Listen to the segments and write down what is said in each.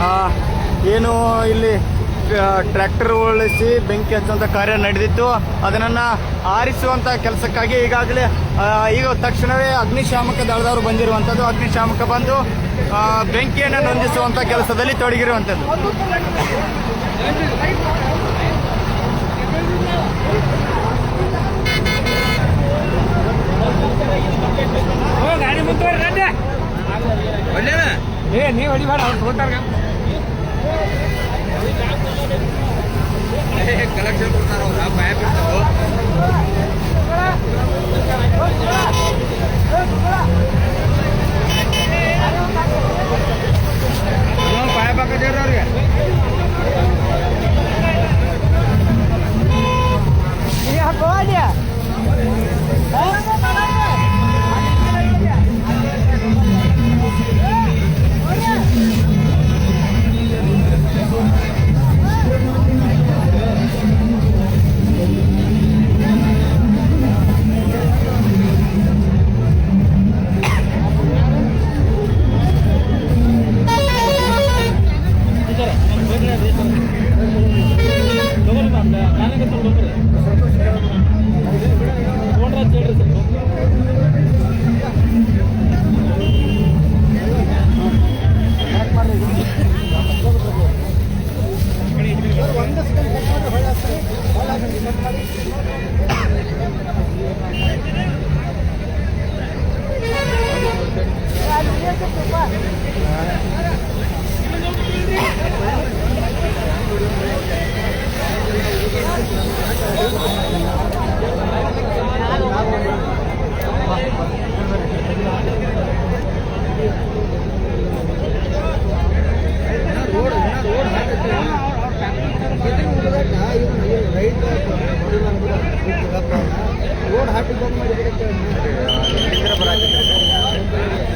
ಆ, ಏನು ಇಲ್ಲಿ ಟ್ರ್ಯಾಕ್ಟರ್ ಉಳಿಸಿ ಬೆಂಕಿ ಹಚ್ಚುವಂಥ ಕಾರ್ಯ ನಡೆದಿತ್ತು. ಅದನ್ನು ಆರಿಸುವಂಥ ಕೆಲಸಕ್ಕಾಗಿ ಈಗಾಗಲೇ ಈಗ ತಕ್ಷಣವೇ ಅಗ್ನಿಶಾಮಕ ದಳದವರು ಬಂದಿರುವಂಥದ್ದು ಅಗ್ನಿಶಾಮಕ ಬಂದು ಬೆಂಕಿಯನ್ನು ನೊಂದಿಸುವಂಥ ಕೆಲಸದಲ್ಲಿ ತೊಡಗಿರುವಂಥದ್ದು ಗಾಡಿ ಮುಂದುವರಿ ರಂಡಿ ಏ ನೀವು ಹೊಡಿಬೇಡ ಅವ್ರು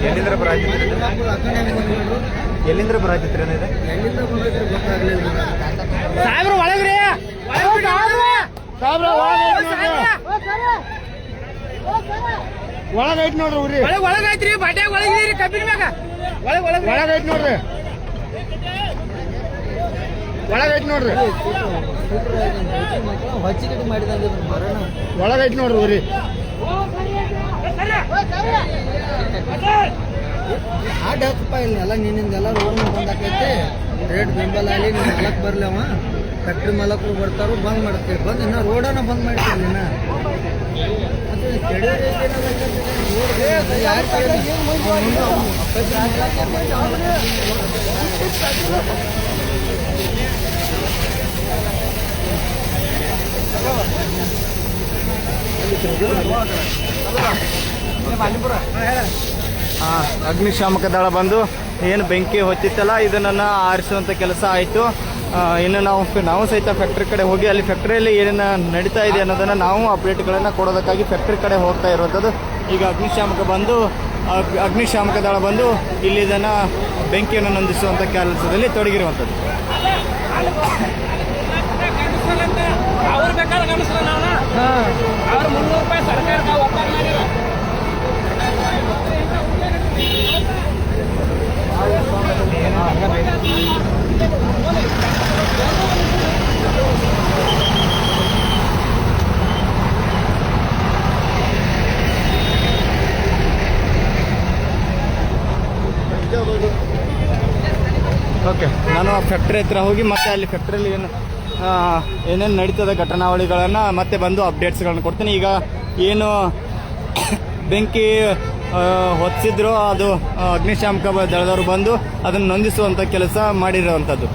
ಎಲ್ಲಿಂದ್ರ ಬರಾತಿತ್ರಿ ಎಲ್ಲಿಂದ್ರ ಬರಾತಿತ್ರಿ ಏನಿದೆ? ಸಾಹೇಬ್ರ ಗೊತ್ತಾಗ್ಲಿಲ್ಲ ಸಾಹೇಬ್ರು. ಒಳಗ್ರಿ ಒಳಗೈತ್ ನೋಡ್ರಿ. ಊರಿ. ಒಳಗ್ ಒಳಗೈತ್ರಿ ಬಟ್ಟೆ ಒಳಗಿದ್ರಿ ಕಬ್ಬಿನ ಮ್ಯಾಗ. ಒಳಗ್ ಒಳಗ್ ಒಳಗೈತ್ ನೋಡ್ರಿ. ಒಳಗೈತ್ ನೋಡ್ರಿ. ಹೊಚ್ಚಿಗಿಟ್ಟು ಮಾಡಿದಂಗೆ ಮರಣ. ಒಳಗೈತ್ ನೋಡ್ರಿ ಊರಿ ಆಡ್ ಹಾಕಪ್ಪ ಇಲ್ಲಿ ಎಲ್ಲ ನಿನ್ನಿಂದೆಲ್ಲ ರೋಡ್ ಬಂದಾಕೈತಿ. ರೇಟ್ ಬೆಂಬಲ ಆಗಲಿ ನೀನು ಮಲಕ್ ಬರ್ಲಿ ಅವ. ಫ್ಯಾಕ್ಟ್ರಿ ಮಾಲಕರು ಬರ್ತಾರೋ ಬಂದ್ ಮಾಡ್ತೀವಿ. ಬಂದು ಇನ್ನ ರೋಡನ್ನ ಬಂದ್ ಮಾಡ್ತೀವಿ ಇನ್ನ? ಯಾರ್ ಅಗ್ನಿಶಾಮಕ ದಳ ಬಂದು ಏನು ಬೆಂಕಿ ಹೊತ್ತಿತ್ತಲ್ಲ ಇದನ್ನ ಆರಿಸುವಂತ ಕೆಲಸ ಆಯಿತು. ಇನ್ನು ನಾವು ನಾವು ಸಹಿತ ಫ್ಯಾಕ್ಟ್ರಿ ಕಡೆ ಹೋಗಿ ಅಲ್ಲಿ ಫ್ಯಾಕ್ಟ್ರಿಯಲ್ಲಿ ಏನೇನು ನಡೀತಾ ಇದೆ ಅನ್ನೋದನ್ನ ನಾವು ಅಪ್ಡೇಟ್ಗಳನ್ನು ಕೊಡೋದಕ್ಕಾಗಿ ಫ್ಯಾಕ್ಟ್ರಿ ಕಡೆ ಹೋಗ್ತಾ ಇರುವಂಥದ್ದು ಈಗ ಅಗ್ನಿಶಾಮಕ ಬಂದು ಅಗ್ನಿಶಾಮಕ ದಳ ಬಂದು ಇಲ್ಲಿ ಇದನ್ನು ಬೆಂಕಿಯನ್ನು ನಂದಿಸುವಂಥ ಕೆಲಸದಲ್ಲಿ ತೊಡಗಿರುವಂಥದ್ದು. ಅವ್ರು ಓಕೆ, ನಾನು ಆ ಫ್ಯಾಕ್ಟ್ರಿ ಹತ್ರ ಹೋಗಿ ಮತ್ತೆ ಅಲ್ಲಿ ಫ್ಯಾಕ್ಟ್ರಿಯಲ್ಲಿ ಏನು ಏನೇನು ನಡೀತದೆ ಘಟನಾವಳಿಗಳನ್ನು ಮತ್ತೆ ಬಂದು ಅಪ್ಡೇಟ್ಸ್ಗಳನ್ನ ಕೊಡ್ತೀನಿ. ಈಗ ಏನು ಬೆಂಕಿ ಹೊತ್ತಿದ್ರು ಅದು ಅಗ್ನಿಶಾಮಕ ದಳದವರು ಬಂದು ಅದನ್ನು ನೊಂದಿಸುವಂಥ ಕೆಲಸ ಮಾಡಿರುವಂಥದ್ದು